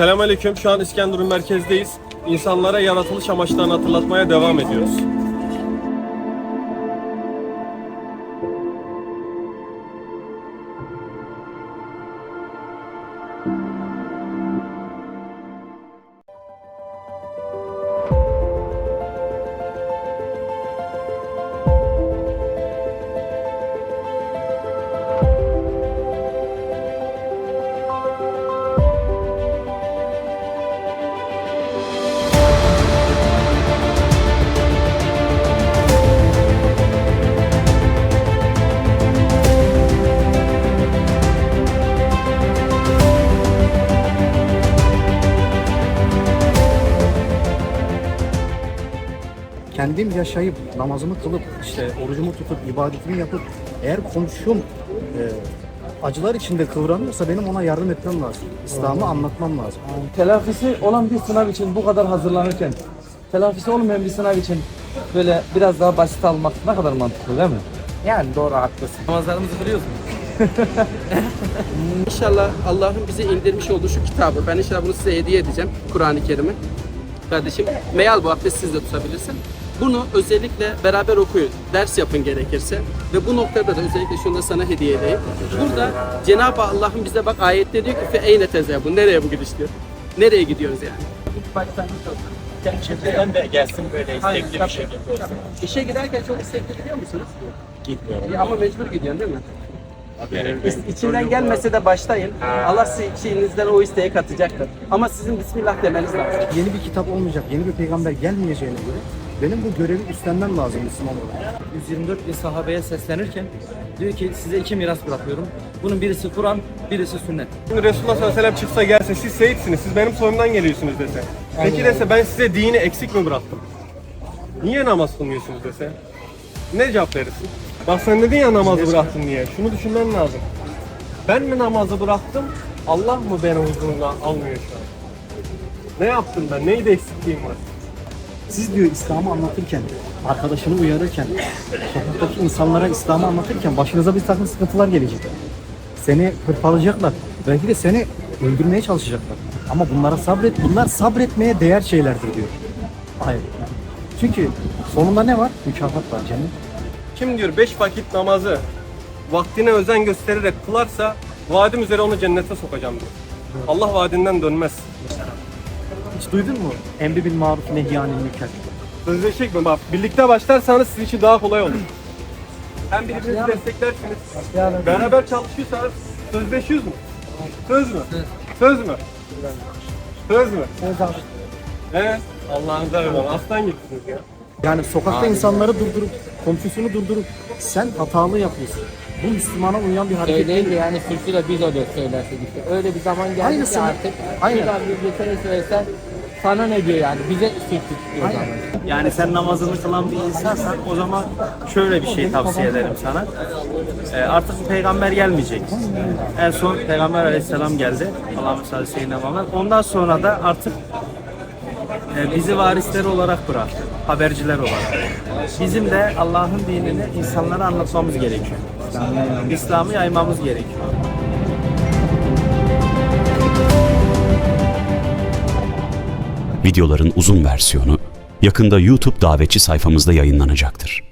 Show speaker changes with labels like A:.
A: Selamünaleyküm. Şu an İskenderun merkezdeyiz. İnsanlara yaratılış amaçlarını hatırlatmaya devam ediyoruz.
B: Kendim yaşayıp namazımı kılıp işte orucumu tutup ibadetimi yapıp eğer komşum e, acılar içinde kıvranıyorsa benim ona yardım etmem lazım. İslam'ı anlatmam lazım.
C: telafisi olan bir sınav için bu kadar hazırlanırken telafisi olmayan bir sınav için böyle biraz daha basit almak ne kadar mantıklı değil mi?
D: Yani doğru haklısın.
C: Namazlarımızı biliyoruz mu?
D: İnşallah Allah'ın bize indirmiş olduğu şu kitabı, ben inşallah bunu size hediye edeceğim, Kur'an-ı Kerim'i. Kardeşim, meyal bu abdest siz de tutabilirsin. Bunu özellikle beraber okuyun, ders yapın gerekirse. Ve bu noktada da özellikle şunu da sana hediye edeyim. Burada Cenab-ı Allah'ın bize bak ayette diyor ki fe eyne bu nereye bu gidiş diyor. Nereye gidiyoruz yani? İlk başlangıç olsun.
E: Şimdiden de gelsin böyle istekli bir şekilde olsun.
D: İşe giderken çok istekli gidiyor musunuz?
E: Gitmiyorum.
D: Ya ama mecbur gidiyorsun değil mi? İçinden gelmese de başlayın. Allah sizin içinizden o isteği katacaktır. Ama sizin Bismillah demeniz lazım.
B: Yeni bir kitap olmayacak, yeni bir peygamber gelmeyeceğine göre benim bu görevi üstlenmem lazım Müslüman olarak.
C: 124 bin sahabeye seslenirken diyor ki size iki miras bırakıyorum. Bunun birisi Kur'an, birisi sünnet.
A: Şimdi Resulullah sallallahu aleyhi ve sellem çıksa gelse siz seyitsiniz, siz benim soyumdan geliyorsunuz dese. Peki dese ben size dini eksik mi bıraktım? Niye namaz kılmıyorsunuz dese? Ne cevap verirsin? Bak sen dedin ya namazı bıraktın diye. Şunu düşünmen lazım. Ben mi namazı bıraktım? Allah mı beni huzuruna almıyor şu an? Ne yaptım ben? Neydi eksikliğim var?
B: Siz diyor İslam'ı anlatırken, arkadaşını uyarırken, sokaktaki insanlara İslam'ı anlatırken başınıza bir takım sıkıntılar gelecek. Seni hırpalayacaklar. Belki de seni öldürmeye çalışacaklar. Ama bunlara sabret, bunlar sabretmeye değer şeylerdir diyor. Hayır. Çünkü sonunda ne var? Mükafat var cennet.
A: Kim diyor beş vakit namazı vaktine özen göstererek kılarsa vaadim üzere onu cennete sokacağım diyor. Allah vaadinden dönmez.
B: Hiç duydun mu? Emri bil maruf nehyanil münker.
A: Sözleşecek mi? Bak birlikte başlarsanız sizin için daha kolay olur. Hem birbirinizi desteklersiniz. Beraber çalışıyorsanız sözleşiyoruz mu? Söz mü? Söz mü? Söz mü? Evet. Allah'ınıza emanet. Aslan gibisiniz ya.
B: Yani sokakta insanları durdurup, komşusunu durdurup sen hatalı yapıyorsun. Bu Müslümana uyan bir hareket
F: Söyleyin
B: değil.
F: de yani sürçüyle biz oluyor söylersek işte. Öyle bir zaman geldi ki
B: Aynısını-
F: artık.
B: aynen.
F: Bir daha bir sene söylesen sana ne diyor yani? Bize tutuyor o zaman.
G: Yani sen namazını kılan bir insansan o zaman şöyle bir şey tavsiye ederim sana. Ee, artık peygamber gelmeyecek. En son peygamber aleyhisselam geldi. Allah'ın sallallahu aleyhi ve sellem. Ondan sonra da artık e, bizi varisleri olarak bıraktı. Haberciler olarak. Bizim de Allah'ın dinini insanlara anlatmamız gerekiyor. İslam'ı yaymamız gerekiyor.
H: Videoların uzun versiyonu yakında YouTube davetçi sayfamızda yayınlanacaktır.